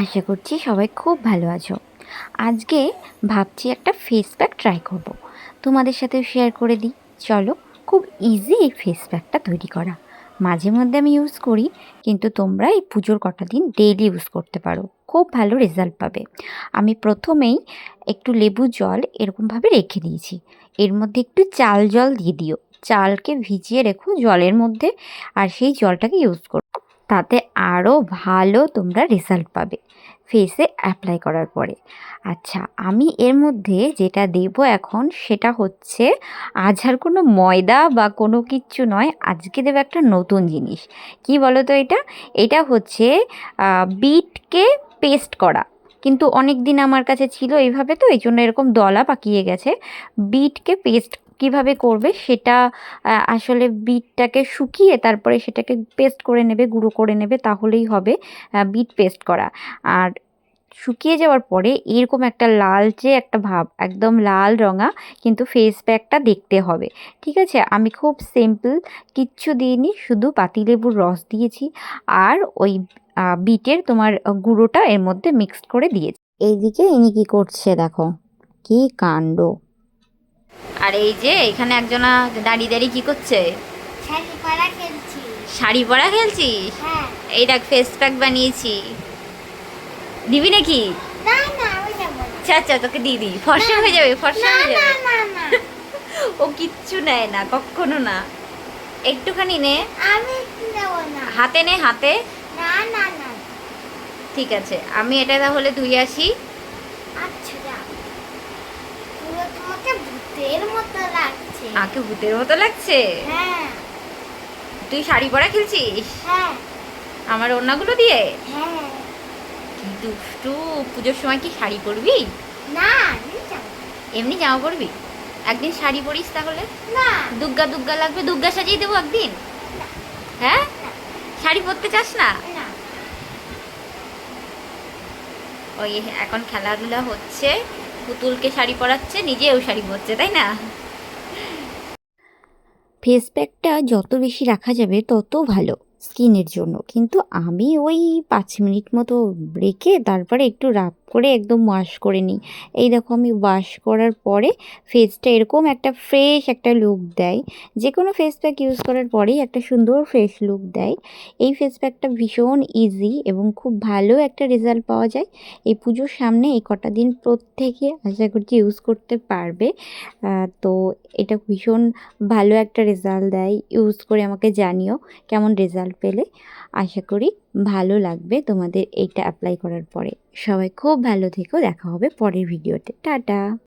আশা করছি সবাই খুব ভালো আছো। আজকে ভাবছি একটা ফেস প্যাক ট্রাই করব। তোমাদের সাথে শেয়ার করে দিই। চলো, খুব ইজি এই ফেস প্যাকটা তৈরি করা। মাঝে মধ্যে আমি ইউজ করি, কিন্তু তোমরা এই পুজোর কটা দিন ডেইলি ইউজ করতে পারো। খুব ভালো রেজাল্ট পাবে। আমি প্রথমেই একটু লেবু জল এরকমভাবে রেখে দিয়েছি। এর মধ্যে একটু চাল জল দিয়ে দিও। চালকে ভিজিয়ে রেখো জলের মধ্যে, আর সেই জলটাকে ইউজ করো। তাতে আরও ভালো তোমরা রেজাল্ট পাবে। ফেসে অ্যাপ্লাই করার পরে। আচ্ছা আমি এর মধ্যে যেটা দেব এখন সেটা হচ্ছে, আজ আর কোনো ময়দা বা কোনো কিচ্ছু নয়, আজকে দেবো একটা নতুন জিনিস। কি বলো তো এটা? এটা হচ্ছে বিটকে পেস্ট করা। কিন্তু অনেক দিন আমার কাছে ছিল এইভাবে তো এই জন্য এরকম দলা পাকিয়ে গেছে। বিটকে পেস্ট কীভাবে করবে সেটা আসলে বিটটাকে শুকিয়ে তারপরে সেটাকে পেস্ট করে নেবে, গুঁড়ো করে নেবে, তাহলেই হবে বিট পেস্ট করা। আর শুকিয়ে যাওয়ার পরে এরকম একটা লালচে একটা ভাব, একদম লাল রঙা, কিন্তু ফেস প্যাকটা দেখতে হবে। ঠিক আছে? আমি খুব সিম্পল কিচ্ছু দিইনি, শুধু পাতিলেবুর রস দিয়েছি আর ওই বিটের তোমার গুঁড়োটা এর মধ্যে মিক্সড করে দিয়েছি। এইদিকে ইনি কী করছে দেখো, কি কাণ্ড। আর এই যে এখানে একজনা দাঁড়িয়ে দাঁড়িয়ে কি করছে? শাড়ি পরা খেলছিস? হ্যাঁ। এই দেখ ফেস প্যাক বানিয়েছি। দিবি নাকি? আচ্ছা আচ্ছা তোকে দিয়ে দিই। ফর্সা হয়ে যাবে ফর্সা হয়ে যাবে। ও কিচ্ছু নেয় না কখনো না। একটুখানি নে। আমি হাতে নে হাতে। না না না। ঠিক আছে আমি এটা তাহলে ধুই আসি। আচ্ছা ভূতের মতো লাগছে। আকে ভূতের মতো লাগছে? হ্যাঁ। তুই শাড়ি পরা খেলছিস? হ্যাঁ। আমার ওড়নাগুলো দিয়ে? হ্যাঁ। কি দুষ্টু পুজোর সময় কি শাড়ি পরবি? না। এমনি জামা পরবি একদিন শাড়ি পরিস তাহলে? না। দুর্গা দুর্গা লাগবে দুর্গা সাজিয়ে দেবো একদিন? হ্যাঁ? শাড়ি পরতে চাস না? না। ওই এখন খেলাধুলা হচ্ছে। পুতুলকে শাড়ি পরাচ্ছে, নিজেও শাড়ি পরছে, তাই না? ফেস প্যাকটা যত বেশি রাখা যাবে, তত ভালো স্কিনের জন্য। কিন্তু আমি ওই পাঁচ মিনিট মতো রেখে তারপরে একটু রাব করে একদম ওয়াশ করে নিই। এই দেখো আমি ওয়াশ করার পরে ফেসটা এরকম একটা ফ্রেশ একটা লুক দেয়। যে কোনো ফেস প্যাক ইউজ করার পরেই একটা সুন্দর ফ্রেশ লুক দেয়। এই ফেস প্যাকটা ভীষণ ইজি এবং খুব ভালো একটা রেজাল্ট পাওয়া যায়। এই পুজোর সামনে এই কটা দিন প্রত্যেকে আশা করছি ইউজ করতে পারবে। তো এটা ভীষণ ভালো একটা রেজাল্ট দেয়। ইউজ করে আমাকে জানিও কেমন রেজাল্ট পেলে। আশা করি ভালো লাগবে তোমাদের এইটা অ্যাপ্লাই করার পরে। সবাই খুব ভালো থেকো, দেখা হবে পরের ভিডিওতে টাটা!